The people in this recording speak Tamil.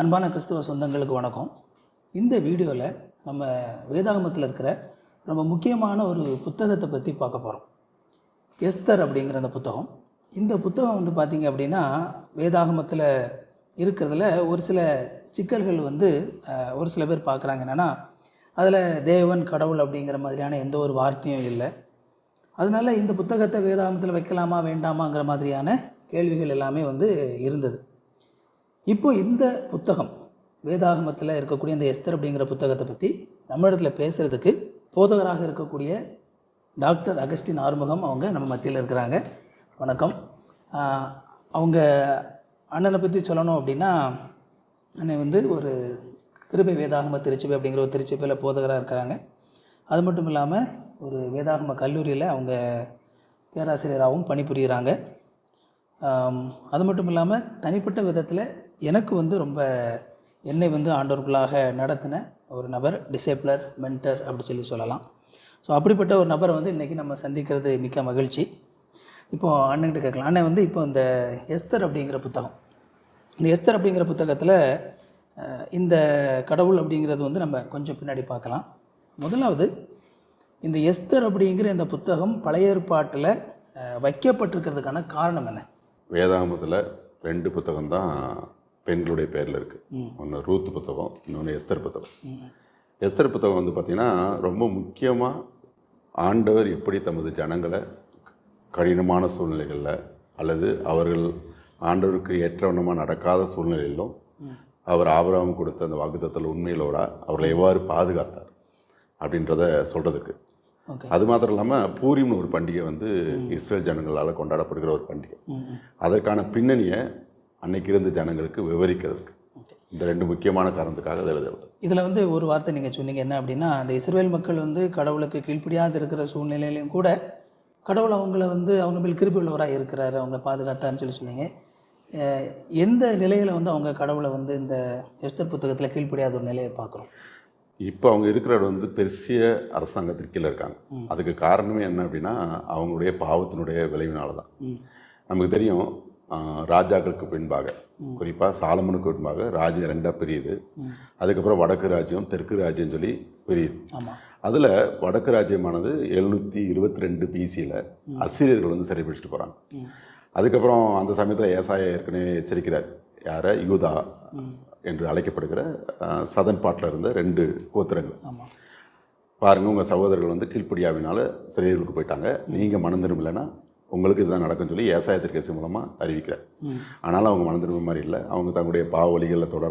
அன்பான கிறிஸ்துவ சொந்தங்களுக்கு வணக்கம். இந்த வீடியோவில் நம்ம வேதாகமத்தில் இருக்கிற ரொம்ப முக்கியமான ஒரு புத்தகத்தை பற்றி பார்க்க போகிறோம் எஸ்தர் அப்படிங்கிற அந்த புத்தகம். இந்த புத்தகம் வந்து பார்த்திங்க அப்படின்னா வேதாகமத்தில் இருக்கிறதுல ஒரு சில சிக்கல்கள் வந்து ஒரு சில பேர் பார்க்குறாங்க என்னென்னா அதில் தேவன் கடவுள் அப்படிங்கிற மாதிரியான எந்த ஒரு வார்த்தையும் இல்லை. அதனால் இந்த புத்தகத்தை வேதாகமத்தில் வைக்கலாமா வேண்டாமாங்கிற மாதிரியான கேள்விகள் எல்லாமே வந்து இருந்தது. இப்போ இந்த புத்தகம் வேதாகமத்தில் இருக்கக்கூடிய இந்த எஸ்தர் அப்படிங்கிற புத்தகத்தை பற்றி நம்ம இடத்துல பேசுகிறதுக்கு போதகராக இருக்கக்கூடிய டாக்டர் அகஸ்டின் ஆறுமுகம் அவங்க நம்ம மத்தியில் இருக்கிறாங்க. வணக்கம். அவங்க அண்ணனை பற்றி சொல்லணும் அப்படின்னா அண்ணன் வந்து ஒரு கிருபை வேதாகம திருச்சிபை அப்படிங்கிற ஒரு திருச்சிபையில் போதகராக இருக்கிறாங்க. அது மட்டும் இல்லாமல் ஒரு வேதாகம கல்லூரியில் அவங்க பேராசிரியராகவும் பணிபுரிகிறாங்க அது மட்டும் இல்லாமல் தனிப்பட்ட விதத்தில் எனக்கு வந்து ரொம்ப என்னை வந்து ஆண்டவர்களாக நடத்தின ஒரு நபர் டிசேப்ளர் மென்டர் அப்படி சொல்லி சொல்லலாம். ஸோ அப்படிப்பட்ட ஒரு நபரை வந்து இன்றைக்கி நம்ம சந்திக்கிறது மிக்க மகிழ்ச்சி. இப்போது அண்ணன்கிட்ட கேட்கலாம். அண்ணன் வந்து இப்போ இந்த எஸ்தர் அப்படிங்கிற புத்தகம். இந்த எஸ்தர் அப்படிங்கிற புத்தகத்தில் இந்த கடவுள் அப்படிங்கிறது வந்து நம்ம கொஞ்சம் பின்னாடி பார்க்கலாம். முதலாவது இந்த எஸ்தர் அப்படிங்கிற இந்த புத்தகம் பழைய ஏற்பாட்டில் வைக்கப்பட்டிருக்கிறதுக்கான காரணம் என்ன? வேதாகமத்தில் ரெண்டு புத்தகம் தான் பெண்களுடைய பேரில் இருக்குது. ஒன்று ரூத் புத்தகம் இன்னொன்று எஸ்தர் புத்தகம். எஸ்தர் புத்தகம் வந்து பார்த்திங்கன்னா ரொம்ப முக்கியமாக ஆண்டவர் எப்படி தமது ஜனங்களை கடினமான சூழ்நிலைகளில் அல்லது அவர்கள் ஆண்டவருக்கு ஏற்றவனமாக நடக்காத சூழ்நிலையிலும். அவர் ஆபிரகாம் கொடுத்த அந்த வாக்குத்தத்தில் உண்மையிலோரா அவர்களை எவ்வாறு பாதுகாத்தார் அப்படின்றத சொல்கிறதுக்கு அது மாத்திரம் இல்லாமல் பூரிம்னு ஒரு பண்டிகை வந்து இஸ்ரேல் ஜனங்களால் கொண்டாடப்படுகிற ஒரு பண்டிகை. அதற்கான பின்னணியை அன்னைக்கு இருந்த ஜனங்களுக்கு விவரிக்கிறதுக்கு. இந்த ரெண்டு முக்கியமான காரணத்துக்காக எழுதப்பட்டது இதில் வந்து ஒரு வார்த்தை நீங்கள் சொன்னீங்க என்ன அப்படின்னா அந்த இஸ்ரேல் மக்கள் வந்து கடவுளுக்கு கீழ்ப்படியாது இருக்கிற சூழ்நிலையிலையும் கூட கடவுள் அவங்கள வந்து அவங்க மேல் கிருபி உள்ளவராக இருக்கிறாரு அவங்க பாதுகாத்தான்னு சொல்லி சொன்னீங்க. எந்த நிலையில் வந்து அவங்க கடவுளை வந்து இந்த எஸ்தர் புத்தகத்தில் கீழ்ப்படியாத ஒரு நிலையை பார்க்குறோம்? இப்போ அவங்க இருக்கிற வந்து பெர்சிய அரசாங்கத்திற்கு கீழே இருக்காங்க. அதுக்கு காரணமே என்ன அப்படின்னா அவங்களுடைய பாவத்தினுடைய விளைவினால தான் நமக்கு தெரியும் ராஜாக்களுக்கு பின்பாக. குறிப்பாக சாலமனுக்கு பின்பாக ராஜ்யம் ரெண்டாக பிரியுது. அதுக்கப்புறம் வடக்கு ராஜ்யம் தெற்கு ராஜ்யம் சொல்லி பிரியுது. அதில் வடக்கு ராஜ்யமானது எழுநூற்றி இருபத்தி ரெண்டு பிசியில் அசிரியர்கள் வந்து சிறைபிடிச்சிட்டு போகிறாங்க அதுக்கப்புறம் அந்த சமயத்தில் ஏசாயா ஏற்கனவே எச்சரிக்கிறார். யாரை? யூதா என்று அழைக்கப்படுகிற சதன் பாட்டில் இருந்த ரெண்டு கோத்திரங்கள். பாருங்கள் உங்கள் சகோதரர்கள் வந்து கீழ்ப்படியாவினால சிறைகளுக்கு போயிட்டாங்க. நீங்கள் மனம் திரும்பலைன்னா உங்களுக்கு இதுதான் நடக்கும்னு சொல்லி ஏசாயத்திற்கு மூலமாக அறிவிக்கிறார். ம். ஆனாலும் அவங்க மனம் திரும்ப மாதிரி இல்லை. அவங்க தங்களுடைய பாவ வழிகளில் தொடர்றாங்க.